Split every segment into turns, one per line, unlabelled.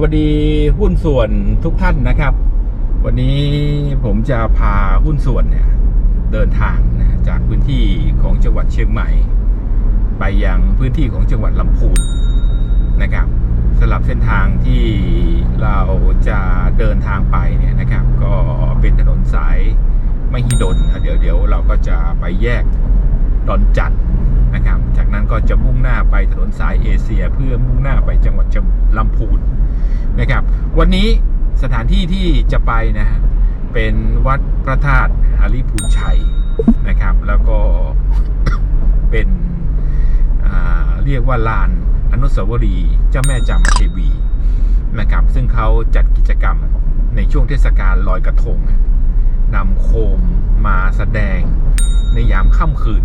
สวัสดีหุ้นส่วนทุกท่านนะครับ วันนี้ผมจะพาหุ้นส่วนเนี่ยเดินทางนะจากพื้นที่ของจังหวัดเชียงใหม่ ไปยังพื้นที่ของจังหวัดลำพูนนะครับสำหรับเส้นทางที่เราจะเดินทางไปเนี่ยนะครับ ก็เป็นถนนสายมหิดลนะเดี๋ยวเดี๋ยวเราก็จะไปแยกดอนจันนะครับ จากนั้นก็จะมุ่งหน้าไปถนนสายเอเชีย เพื่อมุ่งหน้าไปจังหวัดลำพูน นะครับ วันนี้สถานที่ที่จะไปนะฮะเป็นวัดพระธาตุหาริพูนชัยนะครับ แล้วก็เป็นอ่าเรียกว่าลานอนุสาวรีย์เจ้าแม่จามเทวีนะครับ ซึ่งเขาจัดกิจกรรมในช่วงเทศกาลลอยกระทงนะนำโคมมาแสดงในยามค่ำคืน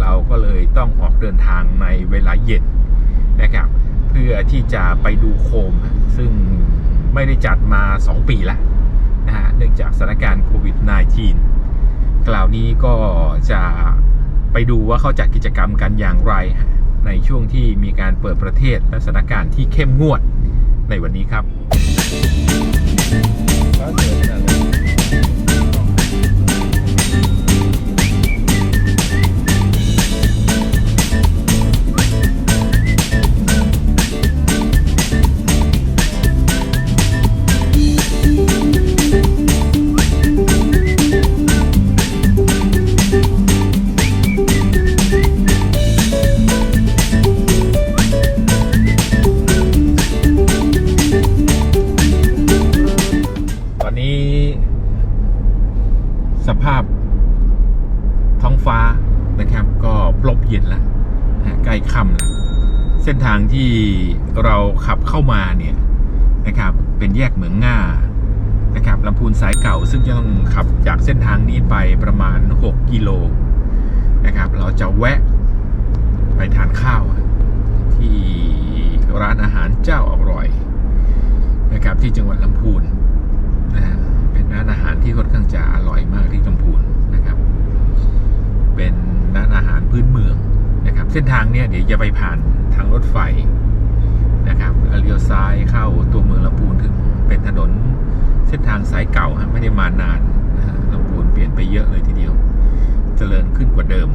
เราก็เลยต้องออกเดินทางในเวลาเย็นนะครับ เพื่อที่จะไปดูโคม ซึ่งไม่ได้จัดมา 2 ปีแล้วนะฮะเนื่องจากสถานการณ์โควิด -19 กล่าวนี้ก็จะไปดูว่าเขาจัดกิจกรรมกันอย่างไร ในช่วงที่มีการเปิดประเทศและสถานการณ์ที่เข้มงวดในวันนี้ครับ เส้นทางที่เราขับเข้ามาเนี่ยนะครับเป็นแยกเหมืองง่านะครับลำพูนสายเก่าซึ่งจะต้องขับจากเส้นทางนี้ไปประมาณ 6 กิโลนะครับ เราจะแวะไปทานข้าว ที่ร้านอาหารเจ้าอร่อยนะครับที่จังหวัดลำพูนนะฮะเป็นร้านอาหารที่ค่อนข้างจะอร่อยมากที่ลำพูนนะครับ เป็นร้านอา เส้นทางเนี่ยเดี๋ยวจะไปผ่านทางรถไฟนะครับเลี้ยวซ้ายเข้าตัวเมืองลำพูนถึงเป็นถนนเส้นทางสายเก่าฮะไม่ได้มานานนะฮะลำพูนเปลี่ยนไปเยอะเลยทีเดียว เจริญขึ้นกว่าเดิม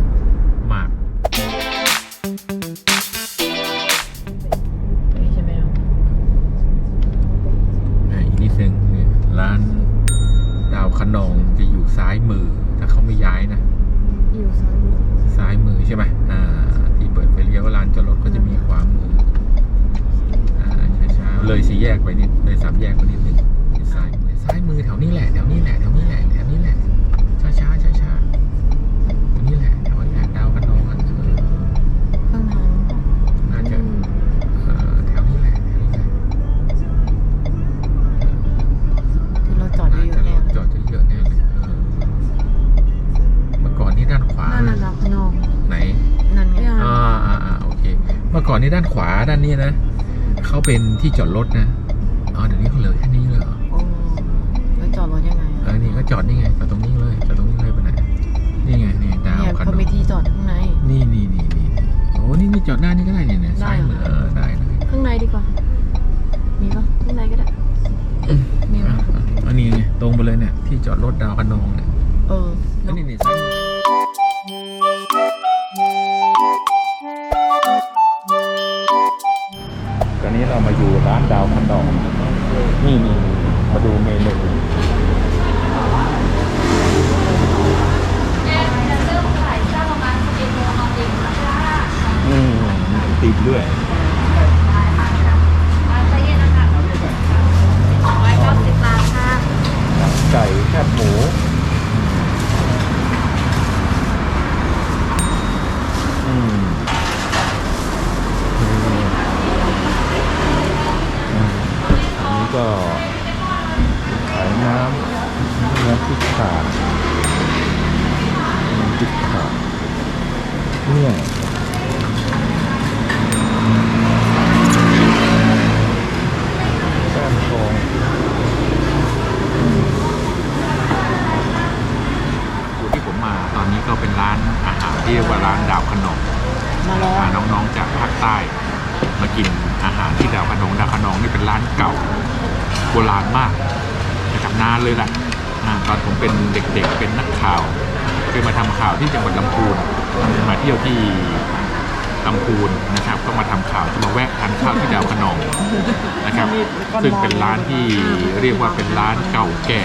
ด้านขวาด้านนี้นะเขาเป็นที่จอดรถนะอ๋อเดี๋ยวนี้เขาเหลือแค่นี้เลยเหรอ
โอ้แล้วจอดรถยังไง
เออนี่ก็จอดนี่ไงจอดตรงนี้เลยจอดตรงนี้เลยไปไหนนี่ไงนี่ดาว
เนี่ย
คัน
เขามีที่จอดข้างใน
นี่นี่นี่นี่นี่โอ้นี่นี่จอดหน้านี่ก็ได้เนี่ยเนี่ย
ได้
ซ้ายมือ
เหรอ
เออได้เลย
ข้างในดีกว่า มีปะข้างในก็ได้ มีไหม
อะอะอันนี้ไงตรงไปเลยเนี่ยที่จอดรถดาวคันนองเนี่ย
เออ
อัน
เนาะ
นี้นี่ซ้ายมือ ก็ขายน้ำน้ำพริกขาดน้ำพริกขาดเนี่ยแป้งทองอยู่ที่ผมมาตอนนี้ก็เป็นร้านอาหารที่เรียกว่าร้านดาวขนม
มาลอง
พาน้องๆจากภาคใต้ มากินอาอาหารที่ดาวคะนองดาวคะนองนี่เป็นร้านเก่าโบราณมากนะครับนานเลยล่ะอ่าตอนผมเป็นเด็กๆเป็นนักข่าวเคยมาทำข่าวที่จังหวัดลำพูนมาเที่ยวที่ลำพูนนะครับก็มาทำข่าวจะมาแวะทานข้าวที่ดาวคะนองนะครับซึ่งเป็นร้านที่เรียกว่าเป็นร้านเก่าแก่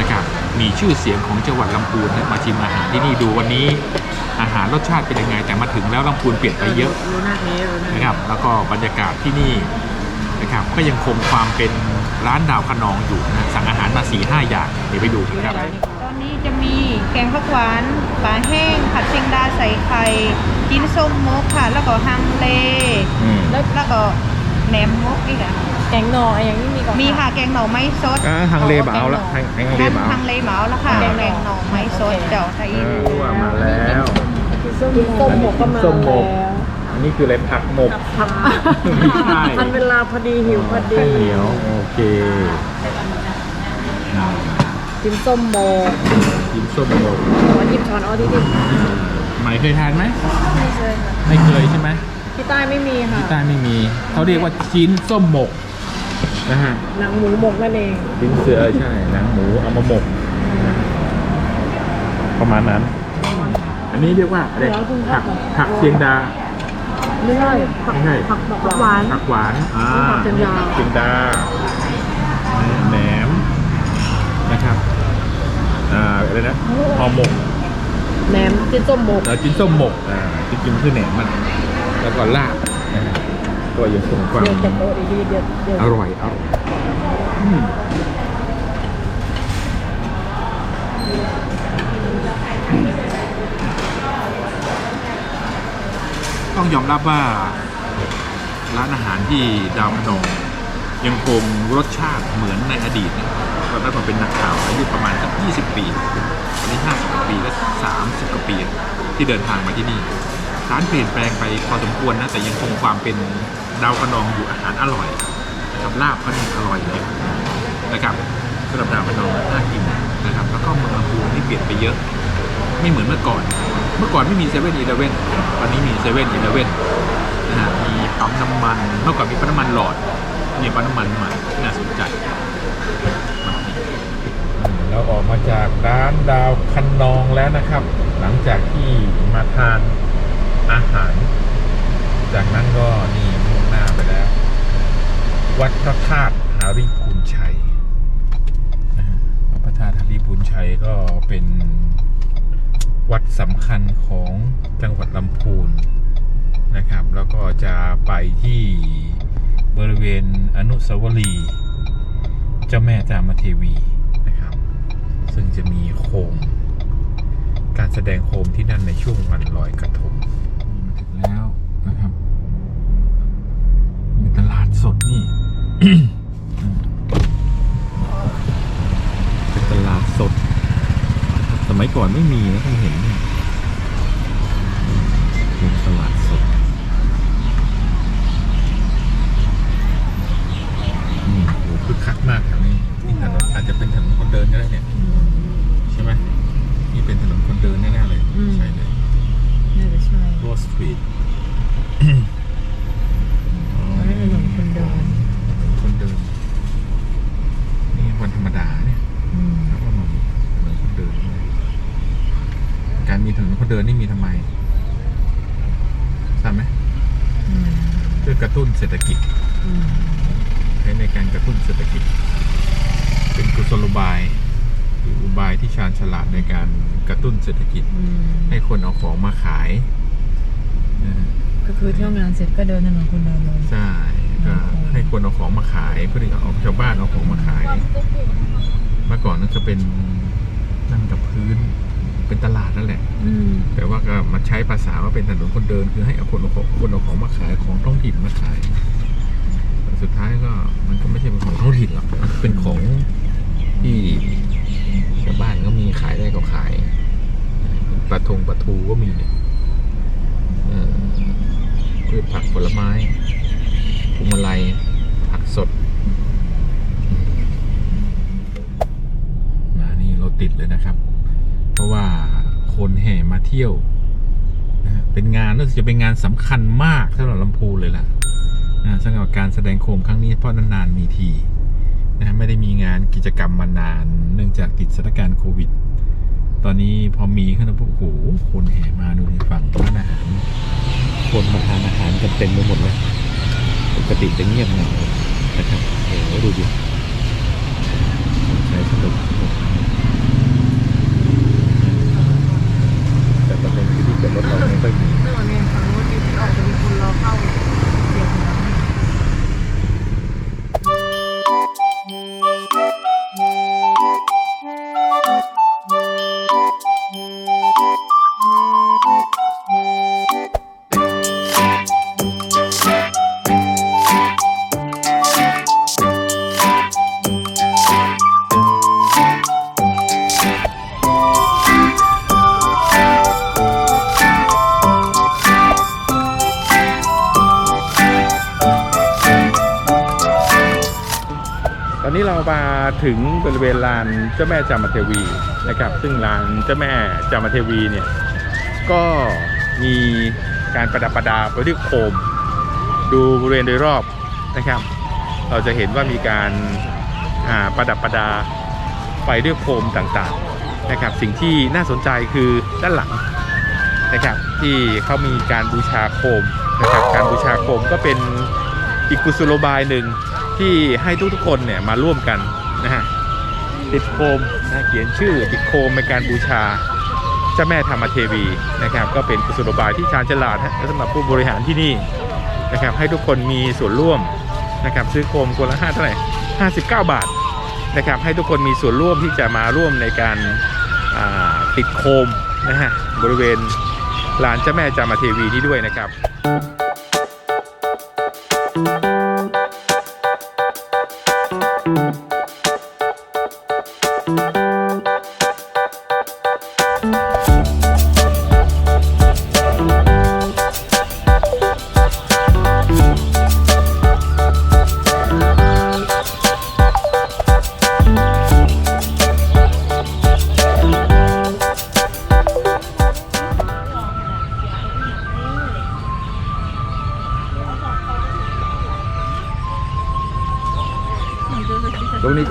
นะครับมีชื่อเสียงของจังหวัดลำพูนนะมาชิมอาหารที่นี่ดูวันนี้อาหารรสชาติเป็นยังไงแต่มาถึงแล้วลำพูนเปลี่ยนไปเยอะ
รู้หน้านี้รู้หน้า
นะครับแล้วก็บรรยากาศที่นี่ นะครับก็ยังคงความเป็นร้านดาวคะนองอยู่นะสั่งอาหารมา4ี่ห้าอย่างเดี๋ยวไปดูกันครับ
ตอนนี้จะมีแกงผักหวานปลาแห้ง ผัดเชียงดาใส่ไข่จิ้นส้มมกค่ะ แล้วก็ฮังเล
อืม
แล้วแล้วก็แหนมมกอีกอะ
แกงหน่ออย่างนี้มีก่อน
มีค่ะแกงหน่อไม้สด
อ่าฮังเลบเอาละฮังฮังเล
ฮัง
บเอา
ฮังเลเหมาแล้วค่ะ
อ่า
แกงหน่อไม้สดเดี๋ยวไทย
เออว่ามาแล้ว
ส้มส้มหมกก็มา
ส้มหมก
แล้ว
อั นนี้คืออะไรผักหมก
ผัก
ไม่ใช่
มันเวลาพอดีหิวพอดี
ข้าวเหนียวโอเคอ่า
จิ้มส้มหมก
กินส้มหมก
ขอหยิบช้อนเอาที่ดิ
ไหมายเคยทานไหม
ไม่เคยค่ะ
ไม่เคยใช่ไหม
ที่ใต้ไม่มีค่ะ
ที่ใต้ไม่มี เขาเรียกว่าชิ้นส้มหมกนะฮะ
หนังหมูหมกนั่นเอง
ชิ้นเสือใช่หนังหมูเอามาหมก ประมาณนั้น อันนี้เรียกว่าอะไรผักผักเชียงดา
ไม่ใช่ผัก
ไม่ใช่
ผักผักหวาน
ผักหวานอ่า
ผักเชียงดา
เชียงดาแหนมนะครับอ่าอะไรนะห่อหมก
แหนมจิ้มส้มหมก
แล้วจิ้นส้มหมกอ่าจริงๆมันคือแหนมมันแล้วก็ลาบนะฮะก็ยังคงความ
เดี๋ยวจะโต๊ะดีๆเดี๋ยวเดี๋ยว
อร่อยอร่อยอืม ต้องยอมรับว่าร้านอาหารที่ดาวพนองยังคงรสชาติเหมือนในอดีตนะตอนนั้นผมเป็นนักข่าวอายุประมาณสัก20 ปีตอนนี้50กว่าปีก็30กว่าปีที่เดินทางมาที่นี่ร้านเปลี่ยนแปลงไปพอสมควรนะแต่ยังคงความเป็นดาวพนองอยู่อาหารอร่อยนะครับลาบก็ยังอร่อยเลยนะครับสำหรับดาวพนองน่ากินนะครับ แล้วก็เมืองลำพูนที่เปลี่ยนไปเยอะ ไม่เหมือนเมื่อก่อน เมื่อก่อนไม่มีเซเว่นอีเลเว่นตอนนี้มีเซเว่นอีเลเว่นนะฮะมีปั๊มน้ำมัน เมื่อก่อนมีปั๊มน้ำมันหลอดมีปั๊มน้ำมันใหม่น่าสนใจเราออกมาจากร้านดาวคันนองแล้วนะครับ หลังจากที่มาทานอาหาร จากนั้นก็นี่มุ่งหน้าไปแล้ว วัดพระธาตุหาริพูนชัยวัดพระธาตุหาริพูนชัยก็เป็น วัดสำคัญของจังหวัดลำพูนนะครับ แล้วก็จะไปที่บริเวณอนุสาวรีย์เจ้าแม่จามเทวีนะครับ ซึ่งจะมีโคม การแสดงโคมที่นั่นในช่วงวันลอยกระทงมาถึงแล้วนะครับมีตลาดสดนี่ตลาดสด ส มัยก่อนไม่มีนะเพิ่งเห็นเนี่ยเป็นตลาดสดอืมโหคึกคักมากแถวนี้นี่ถนนอาจจะเป็นถนนคนเดินก็ได้เนี่ย ใช่ไหมนี่เป็นถนนคนเดินแน่ๆเลยใช่เลย
น่าจะใช่
โรสตรีท
ไม่เป็นถนนคนเดิน
คนเดิน นี่วันธรรมดาเนี่ย
อืม
แล้วก็มามีถนนคนเดินด้วยการมีถนนคนเดินนี่มีทำไมทราบไหม
อืม
เพื่อกระตุ้นเศรษฐกิจ
อืม
ใช้ในการกระตุ้นเศรษฐกิจ เป็นกุศโลบายหรืออุบายที่ชาญฉลาดในการกระตุ้นเศรษฐกิจ
อืม
ให้คนเอาของมาขายนะฮะ
ก็คือเที่ยวงานเสร็จก็เดินถนนคนเดินเลย
ใช่ก็ให้คนเอาของมาขายเพื่อที่จะเอาชาวบ้านเอาของมาขาย เมื่อก่อนนั่นจะเป็นนั่งกับพื้น เป็นตลาดนั่นแหละ
อืม
แต่ว่าก็มาใช้ภาษาว่าเป็นถนนคนเดิน คือให้เอาคนเอาของคนเอาของมาขายของท้องถิ่นมาขายแต่สุดท้ายก็มันก็ไม่ใช่เป็นของท้องถิ่นหรอกมันเป็นของที่ ชาวบ้านก็มีขายได้ก็ขายปลาทงปลาทูก็มีเนี่ยเอ่อพืชผักผลไม้พุมะลัยผักสด มานี่รถติดเลยนะครับ เพราะว่าคนแห่มาเที่ยว เป็นงานน่าจะเป็นงานสำคัญมากสำหรับลำพูนเลยล่ะสำหรับการแสดงโคมครั้งนี้เพราะนานๆมีที นะไม่ได้มีงานกิจกรรมมานาน เนื่องจากติดสถานการณ์โควิด ตอนนี้พอมีขึ้นแล้วพวกโอ้โหคนแห่มาดูในฝั่งร้านอาหาร คนมาทานอาหารกันเต็มไปหมดเลยปกติจะเงียบเหงานะครับโอ้โหดูดิใช้สนุกสนุกแต่ประเด็นคือที่จอดรถเราไม่ค่อยมี
ตอนนี้ฝั่งนู้นที่ออกจะมีคนรอเข้า
มาถึงบริเวณลานเจ้าแม่จามเทวีนะครับ ซึ่งลานเจ้าแม่จามเทวีเนี่ยก็มีการประดับประดาไปด้วยโคม ดูบริเวณโดยรอบนะครับ เราจะเห็นว่ามีการาประดับประดาไปด้วยโคมต่างๆนะครับ สิ่งที่น่าสนใจคือด้านหลังนะครับ ที่เขามีการบูชาโคมนะครับ การบูชาโคมก็เป็นอีกกุศโลบายหนึ่ง ที่ให้ทุกๆคนเนี่ยมาร่วมกันนะฮะติดโคมนะเขียนชื่อติดโคมในการบูชาเจ้าแม่ธรรมเทวีนะครับ ก็เป็นกุศโลบายที่ชาญฉลาดฮะสำหรับผู้บริหารที่นี่นะครับ ให้ทุกคนมีส่วนร่วมนะครับ ซื้อโคมคนละห้าเท่าไหร่59บเก้าบาทนะครับ ให้ทุกคนมีส่วนร่วมที่จะมาร่วมในการติดโคมนะฮะบริเวณลานเจ้าแม่จามเทวีนี้ด้วยนะครับ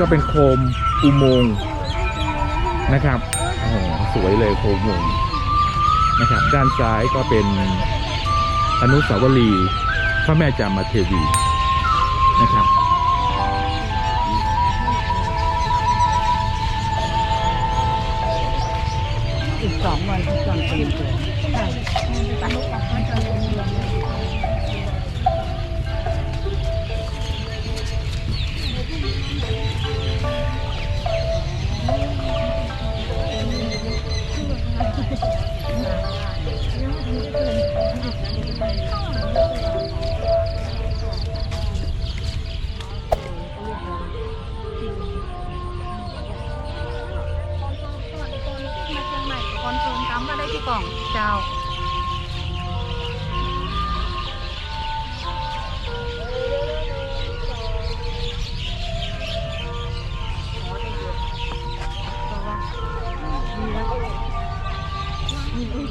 เป็นโคมอุโมงค์นะครับโอ้สวยเลยโคมอุโมงค์นะครับ ด้านซ้ายก็เป็นอนุสาวรีย์พระแม่จามเทวีนะครับ
อีกสองวันที่ก่อนปีนเลย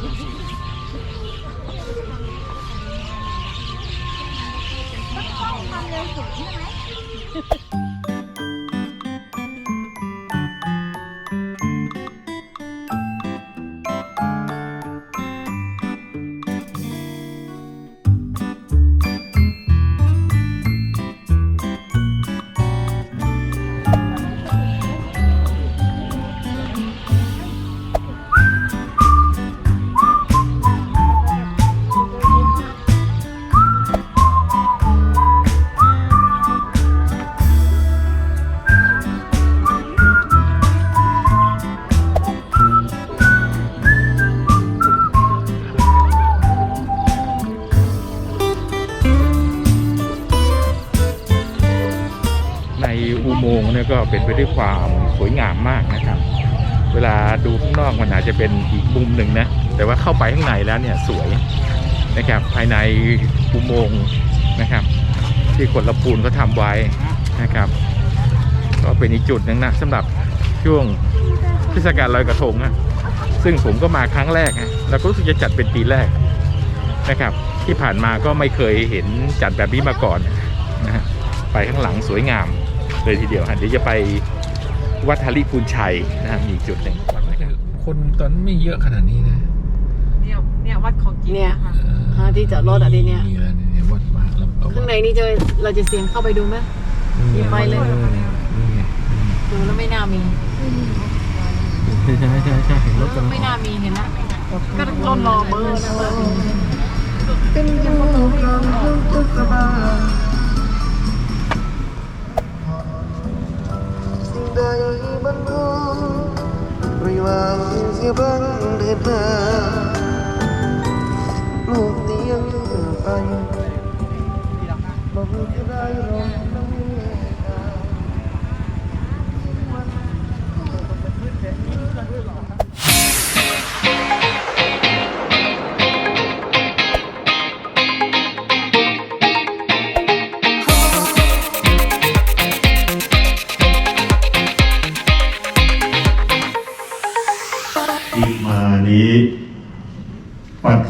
ต้องทำเร็วสุดใช่
ไหม โมงค์เนี่ยก็เป็นไปด้วยความสวยงามมากนะครับ เวลาดูข้างนอกมันอาจจะเป็นอีกมุมหนึ่งนะ แต่ว่าเข้าไปข้างในแล้วเนี่ยสวยนะครับ ภายในอุโมงค์นะครับ ที่คนละปูนเขาทำไว้นะครับ ก็เป็นอีกจุดหนึ่งนะสำหรับช่วงเทศกาลลอยกระทงนะซึ่งผมก็มาครั้งแรกนะแล้วก็รู้สึกจะจัดเป็นปีแรกนะครับ ที่ผ่านมาก็ไม่เคยเห็นจัดแบบนี้มาก่อนนะฮะไปข้างหลังสวยงาม เลยทีเดียวฮะเดี๋ยวจะไปวัดทาริพูนชัยนะฮะมีอีกจุดหนึ่งคนตอนไม่เยอะขนาดนี้นะ
เนี่ยเนี่ยวัดของจริง
เนี่ย
ค่ะ
หาที่จอดรถอะทีเนี้ย
นี่แล้วเนี่ยวัดมาแล้วเอา
ข้างในนี่จะเราจะเสียงเข้าไปดูไหม
นี่
ไปเลย
นี่ไง
ดูแล้วไม่น่ามี
ใช่ใช่ใช่ใช่เห็นรถกัน
ไม่น่ามีเห็นนะก็รถรอเบอร์นะเบอร์
สิ่ง ใดบันทมระหว่างเสียบังเดินมาลูกเตียงเธอไปบอกจะได้รอ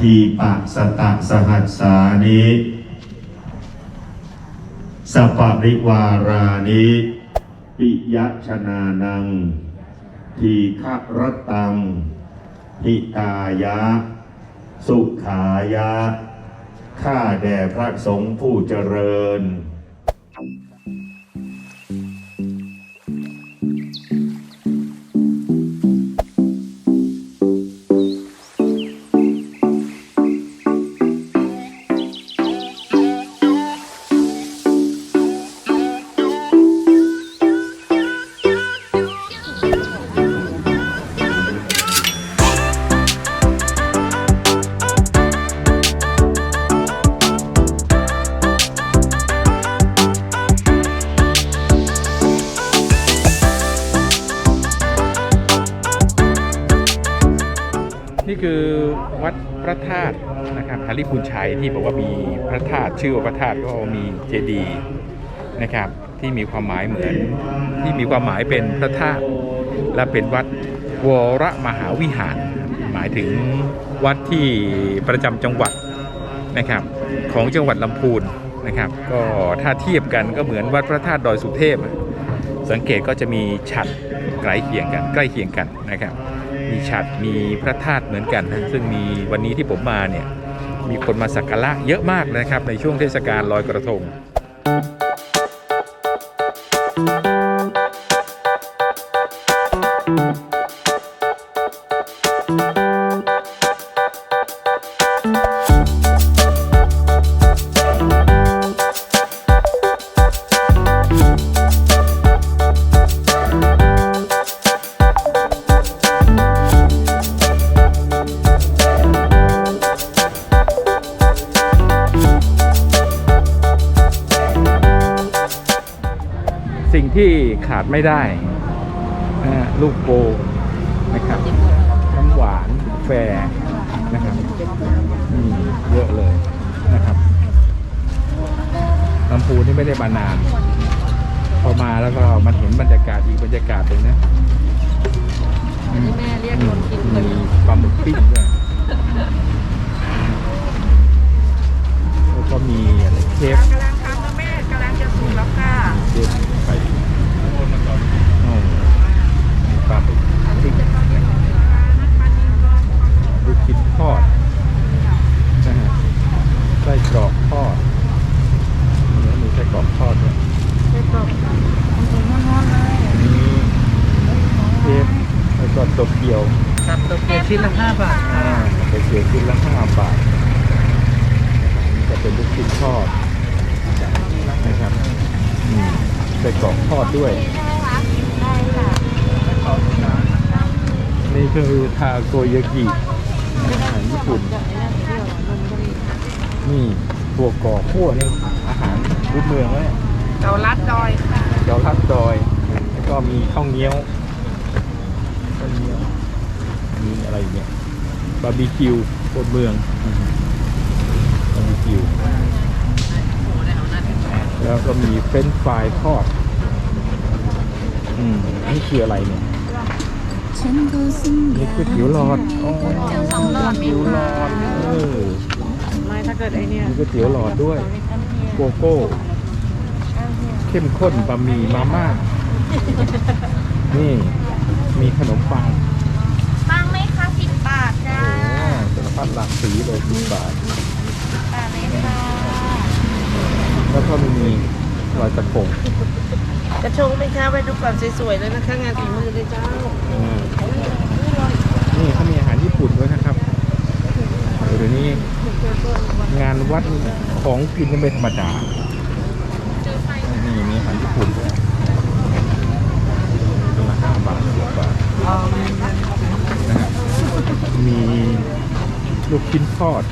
ปฏิปัสตะสหัสสานิสปริวารานิปิยชนานัง ทีฆะรตังหิตายะ สุขายะ ข้าแด่พระสงฆ์ผู้เจริญ
นี่คือวัดพระธาตุนะครับฮาริพูนชัยที่บอกว่ามีพระธาตุชื่อว่าพระธาตุก็มีเจดีย์นะครับที่มีความหมายเหมือนที่มีความหมายเป็นพระธาตุและเป็นวัดวรมหาวิหาร หมายถึงวัดที่ประจำจังหวัดนะครับของจังหวัดลำพูนนะครับ ก็ถ้าเทียบกันก็เหมือนวัดพระธาตุดอยสุเทพ สังเกตก็จะมีฉัดใกล้เคียงกันใกล้เคียงกันนะครับ มีฉัดมีพระธาตุเหมือนกันนะซึ่งมีวันนี้ที่ผมมาเนี่ยมีคนมาสักการะเยอะมากนะครับในช่วงเทศกาลลอยกระทง ไม่ได้นะฮะลูกโปนะครับน้ำหวานแฟร์นะครับอืมเยอะเลยนะครับลำพูนนี่ไม่ได้มานาน พอมาแล้วก็มันเห็นบรรยากาศอีกบรรยากาศหนึ่งนะอืม
แม่เรียกคนกินเลย
มีปลาหมึกปิ้งด้วยแล้วก็มีอะไรเชฟ
กำลังทำนะแม่กำลังจะสุกแล้วค่ะ
เดินไปโอ้มีปลาหมึกปิ้งลู กชิ้นทอดนะฮะไส้กรอกทอดเนี่ยมีไส้กรอกทอดด้วยนี่เชฟแล้วก็ตัวเกียว
ครับตัวเกียวชิ้นละห้าบาท
อ่าตัวเกียวชิ้นละห้าบาทนี่จะเป็นลูกชิ้นทอดนะครับอืมไส้กรอกทอดด้วยนี่คือทาโกยากิ อาหารญี่ปุ่น นี่ตัวกรอกขั่วนี่อาหารพื้นเมืองเลย
เกาลัดดอยค่ะ
เจ้าทัดดอย แล้วก็มีข้าวเงี้ยวข้าวเงี้ยวมีอะไรอีกเนี่ยบาร์บีคิวโคตรเมืองบาร์บีคิว แล้วก็มีเฟรนช์ฟรายทอด อืมนี่คืออะไรเนี่ย นี่คือก๋วยเตี๋ยวหลอดอ๋อก๋วยเตี๋ยวหลอดเออ
ไม่
ถ้าเกิดไอเนี่ย
มีก๋วยเตี๋ยวหลอดด้วย โกโก้ เข้มข้นบะหมี่มาม่า นี่ มีขนมปัง
ปังไหมคะสิบบาทจ้า
โอ้สารพัดหลากสีเลยสิบบาท
บาทเลยค่ะ
แล้วก็มีลอยกระทง
กระชงไหมคะไปดูก่อนสวยๆเลยนะคะ งานฝีมือเลยเจ้า
อืมนี่เขามีอาหาร ญี่ปุ่นด้วยนะครับเดี๋ยวนี้งานวัดของกินไม่ธรรมดา นี่มีอาหารญี่ปุ่นด้วยตัวละห้าบาทสิบบาทนะฮะมีลูกชิ้นทอด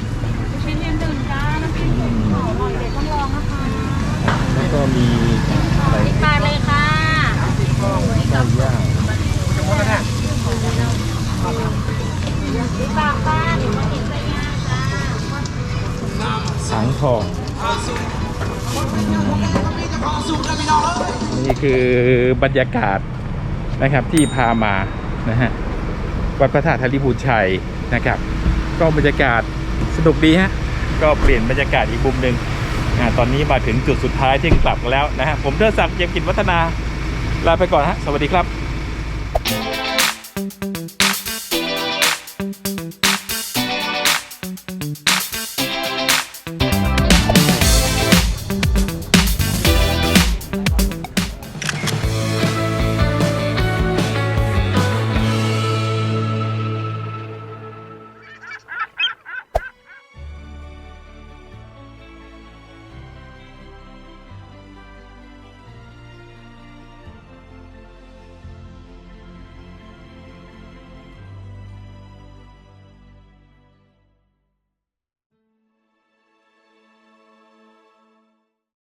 ชิ้นยืนดื่มจ้าน้ำพริกอร่อยเด็ดต้องลองนะคะ
แล้วก็มีอะไร
บาทเลยค่ะ
ไส้ย่าง
สิบบาทค่ะหนูมากินไส้ย่างจ้า
สังทองนี่คือบรรยากาศนะครับที่พามานะฮะวัดพระธาตุธริบูญชัยนะครับ ก็บรรยากาศสนุกดีฮะก็เปลี่ยนบรรยากาศอีกมุมหนึ่งอ่าตอนนี้มาถึงจุดสุดท้ายที่กลับกันแล้วนะฮะผมเทิดศักดิ์เยี่ยมกิจวัฒนาลาไปก่อนฮะสวัสดีครับ